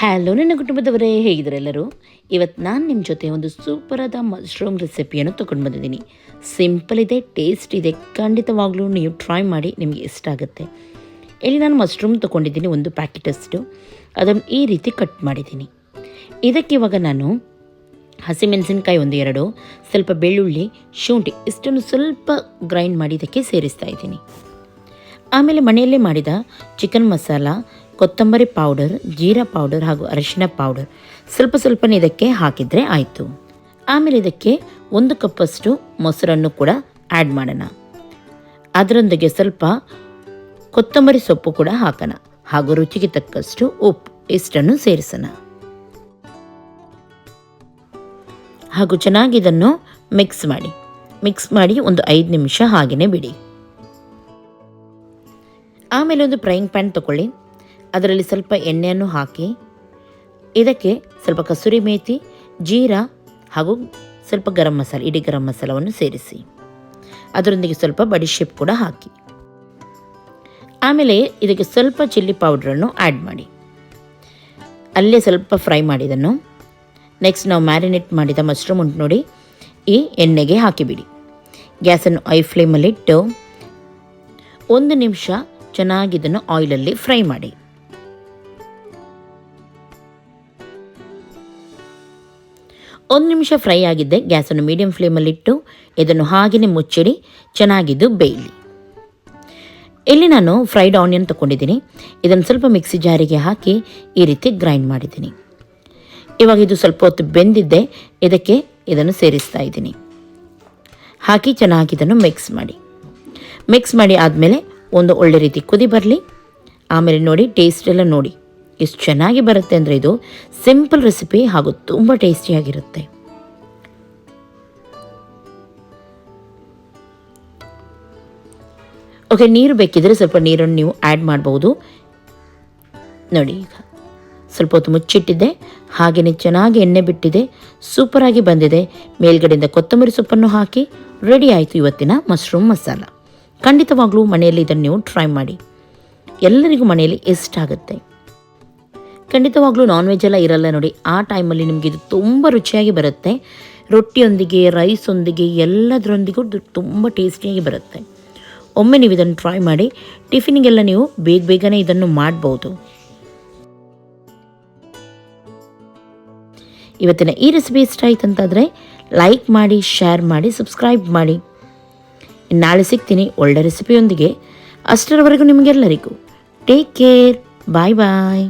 Hello ನನ್ನ ಕುಟುಂಬದವರೇ ಹೇಗಿದ್ದಾರೆ ಎಲ್ಲರೂ ಇವತ್ತು ನಾನು ನಿಮ್ಮ ಜೊತೆ ಒಂದು ಸೂಪರಾದ ಮಶ್ರೂಮ್ ರೆಸಿಪಿಯನ್ನು ತೊಗೊಂಡು ಬಂದಿದ್ದೀನಿ. ಸಿಂಪಲ್ ಇದೆ ಟೇಸ್ಟ್ ಇದೆ, ಖಂಡಿತವಾಗ್ಲೂ ನೀವು ಟ್ರೈ ಮಾಡಿ ನಿಮಗೆ ಇಷ್ಟ ಆಗುತ್ತೆ. ಇಲ್ಲಿ ನಾನು ಮಶ್ರೂಮ್ ತೊಗೊಂಡಿದ್ದೀನಿ, ಒಂದು ಪ್ಯಾಕೆಟಷ್ಟು ಅದನ್ನು ಈ ರೀತಿ ಕಟ್ ಮಾಡಿದ್ದೀನಿ. ಇದಕ್ಕೆ ಇವಾಗ ನಾನು ಹಸಿಮೆಣಸಿನ್ಕಾಯಿ ಒಂದು ಎರಡು, ಸ್ವಲ್ಪ ಬೆಳ್ಳುಳ್ಳಿ, ಶುಂಠಿ, ಇಷ್ಟನ್ನು ಸ್ವಲ್ಪ ಗ್ರೈಂಡ್ ಮಾಡಿ ಇದಕ್ಕೆ ಸೇರಿಸ್ತಾ ಇದ್ದೀನಿ. ಆಮೇಲೆ ಮನೆಯಲ್ಲೇ ಮಾಡಿದ ಚಿಕನ್ ಮಸಾಲ ಕೊತ್ತಂಬರಿ ಪೌಡರ್ ಜೀರಾ ಪೌಡರ್ ಹಾಗೂ ಅರಿಶಿನ ಪೌಡರ್ ಸ್ವಲ್ಪ ಸ್ವಲ್ಪನೇ ಇದಕ್ಕೆ ಹಾಕಿದರೆ ಆಯಿತು. ಆಮೇಲೆ ಇದಕ್ಕೆ ಒಂದು ಕಪ್ಪಷ್ಟು ಮೊಸರನ್ನು ಕೂಡ ಆ್ಯಡ್ ಮಾಡೋಣ. ಅದರೊಂದಿಗೆ ಸ್ವಲ್ಪ ಕೊತ್ತಂಬರಿ ಸೊಪ್ಪು ಕೂಡ ಹಾಕೋಣ ಹಾಗೂ ರುಚಿಗೆ ತಕ್ಕಷ್ಟು ಉಪ್ಪು, ಇಷ್ಟನ್ನು ಸೇರಿಸೋಣ. ಹಾಗೂ ಚೆನ್ನಾಗಿ ಇದನ್ನು ಮಿಕ್ಸ್ ಮಾಡಿ. ಮಿಕ್ಸ್ ಮಾಡಿ ಒಂದು ಐದು ನಿಮಿಷ ಹಾಗೆಯೇ ಬಿಡಿ. ಆಮೇಲೆ ಒಂದು ಫ್ರೈಯಿಂಗ್ ಪ್ಯಾನ್ ತಗೊಳ್ಳಿ. ಅದರಲ್ಲಿ ಸ್ವಲ್ಪ ಎಣ್ಣೆಯನ್ನು ಹಾಕಿ, ಇದಕ್ಕೆ ಸ್ವಲ್ಪ ಕಸೂರಿ ಮೇಥಿ ಜೀರಾ ಹಾಗೂ ಸ್ವಲ್ಪ ಗರಂ ಮಸಾಲೆ, ಇಡೀ ಗರಂ ಮಸಾಲವನ್ನು ಸೇರಿಸಿ. ಅದರೊಂದಿಗೆ ಸ್ವಲ್ಪ ಬಡಿಶೇಪ್ ಕೂಡ ಹಾಕಿ. ಆಮೇಲೆ ಇದಕ್ಕೆ ಸ್ವಲ್ಪ ಚಿಲ್ಲಿ ಪೌಡ್ರನ್ನು ಆ್ಯಡ್ ಮಾಡಿ. ಅಲ್ಲೇ ಸ್ವಲ್ಪ ಫ್ರೈ ಮಾಡಿದನ್ನು ನೆಕ್ಸ್ಟ್ ನಾವು ಮ್ಯಾರಿನೇಟ್ ಮಾಡಿದ ಮಶ್ರೂಮ್ ಉಂಟು ನೋಡಿ, ಈ ಎಣ್ಣೆಗೆ ಹಾಕಿಬಿಡಿ. ಗ್ಯಾಸನ್ನು ಐ ಫ್ಲೇಮಲ್ಲಿಟ್ಟು ಒಂದು ನಿಮಿಷ ಚೆನ್ನಾಗಿ ಇದನ್ನು ಆಯಿಲಲ್ಲಿ ಫ್ರೈ ಮಾಡಿ. ಒಂದು ನಿಮಿಷ ಫ್ರೈ ಆಗಿದ್ದೆ. ಗ್ಯಾಸನ್ನು ಮೀಡಿಯಂ ಫ್ಲೇಮಲ್ಲಿಟ್ಟು ಇದನ್ನು ಹಾಗೆಯೇ ಮುಚ್ಚಿಡಿ. ಚೆನ್ನಾಗಿದ್ದು ಬೇಯಲಿ. ಇಲ್ಲಿ ನಾನು ಫ್ರೈಡ್ ಆನಿಯನ್ ತಗೊಂಡಿದ್ದೀನಿ ಇದನ್ನು ಸ್ವಲ್ಪ ಮಿಕ್ಸಿ ಜಾರಿಗೆ ಹಾಕಿ ಈ ರೀತಿ ಗ್ರೈಂಡ್ ಮಾಡಿದ್ದೀನಿ. ಇವಾಗ ಇದು ಸ್ವಲ್ಪ ಹೊತ್ತು ಬೆಂದಿದ್ದೆ. ಇದಕ್ಕೆ ಇದನ್ನು ಸೇರಿಸ್ತಾ ಇದ್ದೀನಿ. ಹಾಕಿ ಚೆನ್ನಾಗಿ ಇದನ್ನು ಮಿಕ್ಸ್ ಮಾಡಿ. ಮಿಕ್ಸ್ ಮಾಡಿ ಆದಮೇಲೆ ಒಂದು ಒಳ್ಳೆ ರೀತಿ ಕುದಿ ಬರಲಿ. ಆಮೇಲೆ ನೋಡಿ, ಟೇಸ್ಟ್ ಎಲ್ಲ ನೋಡಿ. ಎಷ್ಟು ಚೆನ್ನಾಗಿ ಬರುತ್ತೆ ಅಂದರೆ ಇದು ಸಿಂಪಲ್ ರೆಸಿಪಿ ಹಾಗೂ ತುಂಬ ಟೇಸ್ಟಿಯಾಗಿರುತ್ತೆ ಓಕೆ, ನೀರು ಬೇಕಿದ್ರೆ ಸ್ವಲ್ಪ ನೀರನ್ನು ನೀವು ಆ್ಯಡ್ ಮಾಡ್ಬೋದು. ನೋಡಿ ಈಗ ಸ್ವಲ್ಪ ಹೊತ್ತು ಮುಚ್ಚಿಟ್ಟಿದ್ದೆ ಹಾಗೆಯೇ ಚೆನ್ನಾಗಿ ಎಣ್ಣೆ ಬಿಟ್ಟಿದೆ. ಸೂಪರಾಗಿ ಬಂದಿದೆ. ಮೇಲ್ಗಡೆಯಿಂದ ಕೊತ್ತಂಬರಿ ಸೊಪ್ಪನ್ನು ಹಾಕಿ ರೆಡಿ ಆಯಿತು ಇವತ್ತಿನ ಮಶ್ರೂಮ್ ಮಸಾಲ. ಖಂಡಿತವಾಗ್ಲೂ ಮನೆಯಲ್ಲಿ ಇದನ್ನು ನೀವು ಟ್ರೈ ಮಾಡಿ. ಎಲ್ಲರಿಗೂ ಮನೆಯಲ್ಲಿ ಎಷ್ಟಾಗುತ್ತೆ ಖಂಡಿತವಾಗ್ಲೂ ನಾನ್ ವೆಜ್ ಎಲ್ಲ ಇರಲ್ಲ ನೋಡಿ. ಆ ಟೈಮಲ್ಲಿ ನಿಮಗೆ ಇದು ತುಂಬ ರುಚಿಯಾಗಿ ಬರುತ್ತೆ. ರೊಟ್ಟಿಯೊಂದಿಗೆ ರೈಸೊಂದಿಗೆ ಎಲ್ಲದರೊಂದಿಗೂ ಇದು ತುಂಬ ಟೇಸ್ಟಿಯಾಗಿ ಬರುತ್ತೆ. ಒಮ್ಮೆ ನೀವು ಇದನ್ನು ಟ್ರೈ ಮಾಡಿ, ಟಿಫಿನಿಗೆಲ್ಲ ನೀವು ಬೇಗ ಬೇಗನೆ ಇದನ್ನು ಮಾಡ್ಬೋದು. ಇವತ್ತಿನ ಈ ರೆಸಿಪಿ ಇಷ್ಟ ಆಯ್ತು ಅಂತಾದರೆ ಲೈಕ್ ಮಾಡಿ ಶೇರ್ ಮಾಡಿ ಸಬ್ಸ್ಕ್ರೈಬ್ ಮಾಡಿ. ನಾಳೆ ಸಿಗ್ತೀನಿ ಒಳ್ಳೆ ರೆಸಿಪಿಯೊಂದಿಗೆ ಅಷ್ಟರವರೆಗೂ ನಿಮಗೆಲ್ಲರಿಗೂ ಟೇಕ್ ಕೇರ್ ಬಾಯ್ ಬಾಯ್